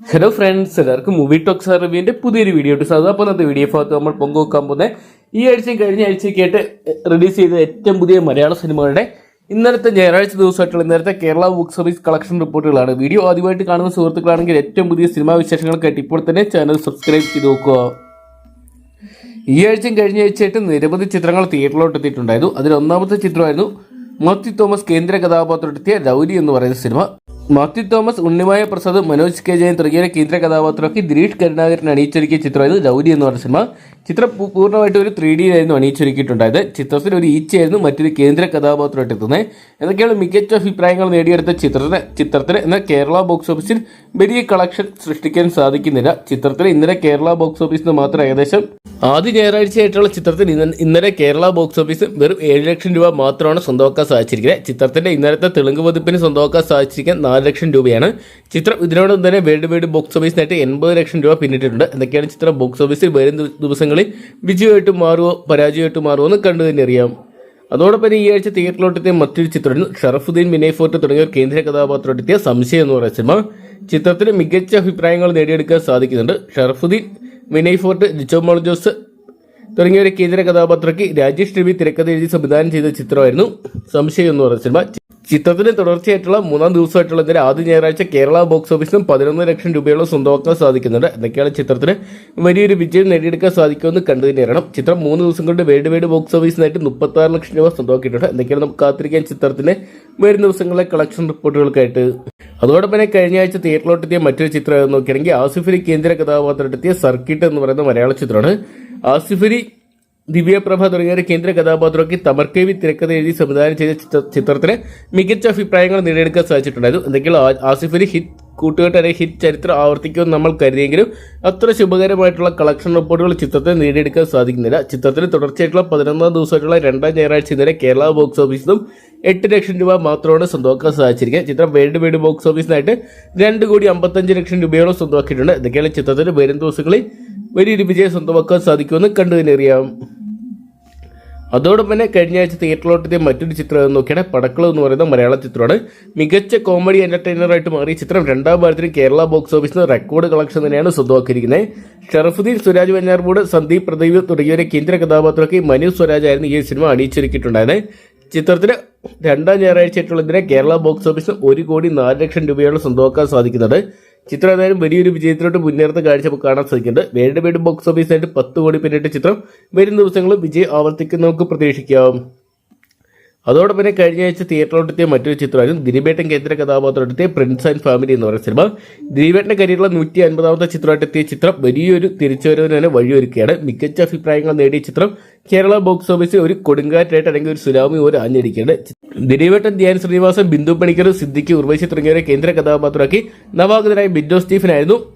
Hello friends എല്ലാവർക്കും movie talks റിവ്യൂവിന്റെ പുതിയൊരു വീഡിയോ ഇട്ട് അപ്പോൾ വീഡിയോ ഭാഗത്ത് നമ്മൾ പങ്കുവെക്കാൻ പോകുന്നത് ഈ ആഴ്ചയും കഴിഞ്ഞ ആഴ്ചയ്ക്കായിട്ട് റിലീസ് ചെയ്ത ഏറ്റവും പുതിയ മലയാള സിനിമകളുടെ ഇന്നലത്തെ ഞായറാഴ്ച ദിവസമായിട്ടുള്ള ഇന്നലത്തെ കേരള ബുക്ക് സർവീസ് കളക്ഷൻ റിപ്പോർട്ടുകളാണ് വീഡിയോ ആദ്യമായിട്ട് കാണുന്ന സുഹൃത്തുക്കളാണെങ്കിൽ ഏറ്റവും പുതിയ സിനിമാ വിശേഷങ്ങൾക്കായിട്ട് ഇപ്പോൾ തന്നെ ചാനൽ സബ്സ്ക്രൈബ് ചെയ്ത് നോക്കുക. ഈ ആഴ്ചയും കഴിഞ്ഞ ആഴ്ചയായിട്ട് നിരവധി ചിത്രങ്ങൾ തിയേറ്ററിലോട്ട് എത്തിയിട്ടുണ്ടായിരുന്നു. അതിൽ ഒന്നാമത്തെ ചിത്രമായിരുന്നു മാത്യു തോമസ് കേന്ദ്ര കഥാപാത്രമെത്തിയ ലൗലി എന്ന് പറയുന്ന സിനിമ. മാത്യു തോമസ് ഉണ്ണിമായ പ്രസാദ് മനോജ് കെ ജയൻ തുടങ്ങിയ കേന്ദ്ര കഥാപാത്രമൊക്കെ ദിലീഷ് കരുണാകരൻ അണിയിച്ചൊരുക്കിയ ചിത്രമായിരുന്നു ലൗലി എന്ന് പറഞ്ഞ സിനിമ. ചിത്രം പൂർണമായിട്ട് ഒരു ത്രീ ഡിയിലായിരുന്നു അണിയിച്ചൊരുക്കിയിട്ടുണ്ടായത്. ചിത്രത്തിൽ ഒരു ഈച്ചയായിരുന്നു മറ്റൊരു കേന്ദ്ര കഥാപാത്രമായിട്ട് എത്തുന്നത്. എന്നൊക്കെയാണ് മികച്ച അഭിപ്രായങ്ങൾ നേടിയെടുത്ത ചിത്രത്തിന് ചിത്രത്തിന് എന്നാൽ കേരള ബോക്സ് ഓഫീസിൽ വലിയ കളക്ഷൻ സൃഷ്ടിക്കാൻ സാധിക്കുന്നില്ല. ചിത്രത്തിന് ഇന്നലെ കേരള ബോക്സ് ഓഫീസിൽ മാത്രം ഏകദേശം ആദ്യ ഞായറാഴ്ചയായിട്ടുള്ള ചിത്രത്തിന് ഇന്ന- ഇന്നലെ കേരള ബോക്സ് ഓഫീസ് വെറും ഏഴ് ലക്ഷം രൂപ മാത്രമാണ് സ്വന്തമാക്കാൻ സാധിച്ചിരിക്കുന്നത്. ചിത്രത്തിന്റെ ഇന്നലത്തെ തെലുങ്ക് പതിപ്പിന് സ്വന്തമാക്കാൻ സാധിച്ചിരിക്കാൻ നാല് ലക്ഷം രൂപയാണ്. ചിത്രം ഇതിനോടൊപ്പം തന്നെ വേൾഡ് വൈഡ് ബോക്സ് ഓഫീസിനായിട്ട് എൺപത് ലക്ഷം രൂപ പിന്നിട്ടിട്ടുണ്ട്. എന്തൊക്കെയാണ് ചിത്രം ബോക്സ് ഓഫീസിൽ വരും ദിവസങ്ങളിൽ വിജയമായിട്ട് മാറുമോ പരാജയമായിട്ട് മാറുമോ എന്ന് കണ്ടു തന്നെ അറിയാം. അതോടൊപ്പം ഈ ആഴ്ച തിയേറ്ററിലോട്ടെത്തിയ മറ്റൊരു ചിത്രമായിരുന്നു ഷറഫുദ്ദീൻ വിനയ് ഫോർട്ട് തുടങ്ങിയ കേന്ദ്ര കഥാപാത്രത്തെത്തിയ സംശയം എന്ന് പറയുന്ന സിനിമ. ചിത്രത്തിന് മികച്ച അഭിപ്രായങ്ങൾ നേടിയെടുക്കാൻ സാധിക്കുന്നുണ്ട്. ഷറഫുദ്ദീൻ വിനയ് ഫോർട്ട് ജിച്ചോ മോൾ ജോസ് തുടങ്ങിയ ഒരു കേന്ദ്ര കഥാപാത്രയ്ക്ക് രാജേഷ് രവി തിരക്കഥ എഴുതി സംവിധാനം ചെയ്ത ചിത്രമായിരുന്നു സംശയം എന്ന് പറയുന്ന സിനിമ. ചിത്രത്തിന് തുടർച്ചയായിട്ടുള്ള മൂന്നാം ദിവസമായിട്ടുള്ള ഇതിന്റെ ആദ്യ ഞായറാഴ്ച കേരള ബോക്സ് ഓഫീസിലും പതിനൊന്ന് ലക്ഷം രൂപയോളം സ്വന്തമാക്കാൻ സാധിക്കുന്നുണ്ട്. എന്തൊക്കെയാണ് ചിത്രത്തിന് വലിയൊരു വിജയം നേടിയെടുക്കാൻ സാധിക്കുമെന്ന് കണ്ടു തന്നെയാണ് ചിത്രം മൂന്ന് ദിവസം കൊണ്ട് വേൾഡ് വൈഡ് ബോക്സ് ഓഫീസിനായിട്ട് മുപ്പത്തി ആറ് ലക്ഷം രൂപ സ്വന്തമാക്കിയിട്ടുണ്ട്. എന്തൊക്കെയാണ് നമുക്ക് കാത്തിരിക്കാൻ ചിത്രത്തിന് വരും ദിവസങ്ങളിലെ കളക്ഷൻ റിപ്പോർട്ടുകൾക്കായിട്ട്. അതോടൊപ്പം തന്നെ കഴിഞ്ഞ ആഴ്ച തിയേറ്ററിലോട്ടെത്തിയ മറ്റൊരു ചിത്രം നോക്കിയാണെങ്കിൽ നോക്കുകയാണെങ്കിൽ ആസിഫ് അലി കേന്ദ്ര കഥാപാത്രത്തെത്തിയ സർക്കിട്ട് എന്ന് പറയുന്ന മലയാള ചിത്രമാണ്. ആസിഫ് അലി ദിവ്യപ്രഭ തുടങ്ങിയ കേന്ദ്ര കഥാപാത്രമൊക്കെ തമർക്കേവി തിരക്കഥ എഴുതി സംവിധാനം ചെയ്ത ചിത്ര- ചിത്രത്തിന് മികച്ച അഭിപ്രായങ്ങൾ നേടിയെടുക്കാൻ സാധിച്ചിട്ടുണ്ടായിരുന്നു. എന്തെങ്കിലും ആസിഫ് അലി ഹിറ്റ് കൂട്ടുകെട്ടരെ ഹിറ്റ് ചരിത്രം ആവർത്തിക്കുമെന്ന് നമ്മൾ കരുതിയെങ്കിലും അത്ര ശുഭകരമായിട്ടുള്ള കളക്ഷൻ റിപ്പോർട്ടുകൾ ചിത്രത്തെ നേടിയെടുക്കാൻ സാധിക്കുന്നില്ല. ചിത്രത്തിന് തുടർച്ചയായിട്ടുള്ള പതിനൊന്നാം ദിവസമായിട്ടുള്ള രണ്ടാം ഞായറാഴ്ച ഇന്നലെ കേരള ബോക്സ് ഓഫീസിൽ നിന്നും എട്ട് ലക്ഷം രൂപ മാത്രമാണ് സ്വന്തമാക്കാൻ സാധിച്ചിരിക്കുന്നത്. ചിത്രം വേൾഡ് വൈഡ് ബോക്സ് ഓഫീസിനായിട്ട് രണ്ട് കോടി അമ്പത്തഞ്ച് ലക്ഷം രൂപയോളം സ്വന്തമാക്കിയിട്ടുണ്ട്. ഇതൊക്കെയാണ് ചിത്രത്തിന് വരും ദിവസങ്ങളിൽ വലിയൊരു വിജയം സ്വന്തമാക്കാൻ സാധിക്കുമെന്ന് കണ്ടു തന്നെ അറിയാം. അതോടൊപ്പം തന്നെ കഴിഞ്ഞ ആഴ്ച തിയേറ്ററിലോട്ടെത്തിയ മറ്റൊരു ചിത്രം നോക്കിയാണ് പടക്കളം എന്ന് പറയുന്ന മലയാള ചിത്രമാണ്. മികച്ച കോമഡി എന്റർടൈനറായിട്ട് മാറിയ ചിത്രം രണ്ടാം ഭാരത്തിന് കേരള ബോക്സ് ഓഫീസിൽ റെക്കോർഡ് കളക്ഷൻ തന്നെയാണ് സ്വന്തമാക്കിയിരിക്കുന്നത്. ഷറഫുദ്ദീൻ സുരാജ് വഞ്ഞാർമൂട് സന്ദീപ് പ്രദീപ് തുടങ്ങിയവരെ കേന്ദ്ര കഥാപാത്രമൊക്കെ മനു സ്വരാജ് ആയിരുന്നു ഈ സിനിമ അണിയിച്ചൊരുക്കിയിട്ടുണ്ടായത്. ചിത്രത്തിന് രണ്ടാം ഞായറാഴ്ച ഇതിനെ കേരള ബോക്സ് ഓഫീസിന് ഒരു കോടി നാല് ലക്ഷം രൂപയാണ് സ്വന്തമാക്കാൻ സാധിക്കുന്നുണ്ട് ചിത്രം എന്തായാലും വലിയൊരു വിജയത്തിലോട്ട് മുന്നേറുന്ന കാഴ്ച കാണാൻ സാധിക്കുന്നുണ്ട്. വേൾഡ് വൈഡ് ബോക്സ് ഓഫീസായിട്ട് പത്ത് കോടി പിന്നിട്ട ചിത്രം വരും ദിവസങ്ങളിൽ വിജയം ആവർത്തിക്കുന്ന നമുക്ക് പ്രതീക്ഷിക്കാം. അതോടൊപ്പം തന്നെ കഴിഞ്ഞ ആഴ്ച തിയേറ്ററിലോട്ടെത്തിയ മറ്റൊരു ചിത്രമായിരുന്നു ദിലീപേട്ടൻ കേന്ദ്ര കഥാപാത്രത്തെ പ്രിൻസ് ആൻഡ് ഫാമിലി എന്ന് പറയുന്ന സിനിമ ദിലീപേട്ടന്റെ കരിയറിലെ നൂറ്റി അൻപതാമത്തെ ചിത്രമായിട്ട് എത്തിയ ചിത്രം വലിയൊരു തിരിച്ചുവരവിന് തന്നെ വഴിയൊരുക്കുകയാണ്. മികച്ച അഭിപ്രായങ്ങൾ നേടിയ ചിത്രം കേരള ബോക്സ് ഓഫീസിൽ ഒരു കൊടുങ്കാറ്റായിട്ട് അല്ലെങ്കിൽ ഒരു സുനാമി പോലെ ആഞ്ഞടിക്കുകയാണ് ദിലീപേട്ടൻ ധ്യാൻ ശ്രീനിവാസൻ ബിന്ദു പണിക്കർ സിദ്ദിഖ് ഉർവശി തുടങ്ങിയവരെ കേന്ദ്ര കഥാപാത്രമാക്കി. നവാഗതനായ ബിൻഡോ സ്റ്റീഫനായിരുന്നു.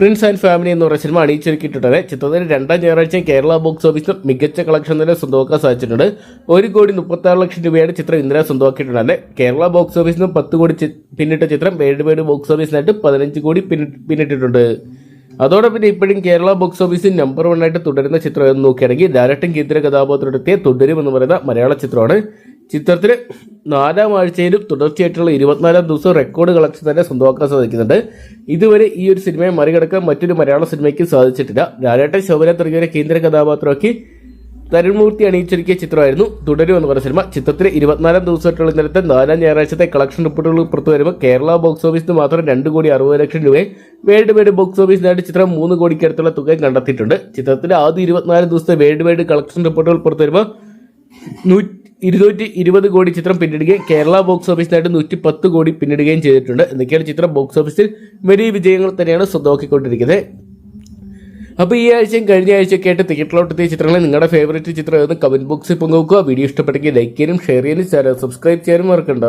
പ്രിൻസ് ആൻഡ് ഫാമിലി എന്ന് പറയുന്ന സിനിമ അണിയിച്ചൊരുക്കിയിട്ടുണ്ട്. ചിത്രത്തിന് രണ്ടാം ഞായറാഴ്ച കേരള ബോക്സ് ഓഫീസിൽ മികച്ച കളക്ഷൻ തന്നെ സ്വന്തമാക്കാൻ സാധിച്ചിട്ടുണ്ട്. ഒരു കോടി മുപ്പത്തി ആറ് ലക്ഷം രൂപയാണ് ചിത്രം ഇന്നലെ സ്വന്തമാക്കിയിട്ടുണ്ട് കേരള ബോക്സ് ഓഫീസിൽ നിന്ന് പത്ത് കോടി പിന്നിട്ട ചിത്രം വേൾഡ് വൈഡ് ബോക്സ് ഓഫീസിനായിട്ട് പതിനഞ്ച് കോടി പിന്നി- പിന്നിട്ടിട്ടുണ്ട്. അതോടൊപ്പം ഇപ്പോഴും കേരള ബോക്സ് ഓഫീസിൽ നമ്പർ വൺ ആയിട്ട് തുടരുന്ന ചിത്രം എന്ന് നോക്കുകയാണെങ്കിൽ ഡയറക്ടർ കേന്ദ്ര കഥാപാത്രത്തെ തുടരും എന്ന് പറയുന്ന മലയാള ചിത്രമാണ്. ചിത്രത്തിന് നാലാം ആഴ്ചയിലും തുടർച്ചയായിട്ടുള്ള ഇരുപത്തിനാലാം ദിവസം റെക്കോർഡ് കളക്ഷൻ തന്നെ സ്വന്തമാക്കാൻ സാധിക്കുന്നുണ്ട്. ഇതുവരെ ഈ ഒരു സിനിമയെ മറികടക്കാൻ മറ്റൊരു മലയാള സിനിമയ്ക്ക് സാധിച്ചിട്ടില്ല. ലാലേട്ടൻ ശോഭന തുടങ്ങിയ കേന്ദ്ര കഥാപാത്രമാക്കി തരുൺമൂർത്തി അണിയിച്ചൊരുക്കിയ ചിത്രമായിരുന്നു തുടരും എന്ന് പറഞ്ഞ സിനിമ. ചിത്രത്തിന് ഇരുപത്തിനാലാം ദിവസമായിട്ടുള്ള ഇന്നലത്തെ നാലാം ഞായറാഴ്ചത്തെ കളക്ഷൻ റിപ്പോർട്ടുകൾ പുറത്തു വരുമ്പോൾ കേരള ബോക്സ് ഓഫീസിന് മാത്രം രണ്ട് കോടി അറുപത് ലക്ഷം രൂപയും വേൾഡ് വൈഡ് ബോക്സ് ഓഫീസിനായിട്ട് ചിത്രം മൂന്ന് കോടിക്ക് അടുത്തുള്ള തുക കണ്ടെത്തിയിട്ടുണ്ട്. ചിത്രത്തിന്റെ ആദ്യ ഇരുപത്തിനാല് ദിവസത്തെ വേൾഡ് വൈഡ് കളക്ഷൻ റിപ്പോർട്ടുകൾ പുറത്തു വരുമ്പോൾ ഇരുന്നൂറ്റി ഇരുപത് കോടി ചിത്രം പിന്നിടുകയും കേരള ബോക്സ് ഓഫീസിനായിട്ട് നൂറ്റി പത്ത് കോടി പിന്നിടുകയും ചെയ്തിട്ടുണ്ട്. എന്നൊക്കെയാണ് ചിത്രം ബോക്സ് ഓഫീസിൽ വലിയ വിജയങ്ങൾ തന്നെയാണ് സ്വന്തമാക്കിക്കൊണ്ടിരിക്കുന്നത്. അപ്പോൾ ഈ ആഴ്ചയും കഴിഞ്ഞ ആഴ്ചയൊക്കെ ആയിട്ട് തിയേറ്ററിലോട്ട് എത്തിയ ചിത്രങ്ങൾ നിങ്ങളുടെ ഫേവറേറ്റ് ചിത്രം ഏതെന്ന് കമന്റ് ബോക്സിൽ പങ്കുവെക്കുക വീഡിയോ ഇഷ്ടപ്പെട്ടെങ്കിൽ ലൈക്ക് ചെയ്യാനും ഷെയർ ചെയ്യാനും ചാനൽ സബ്സ്ക്രൈബ് ചെയ്യാനും മറക്കണ്ട.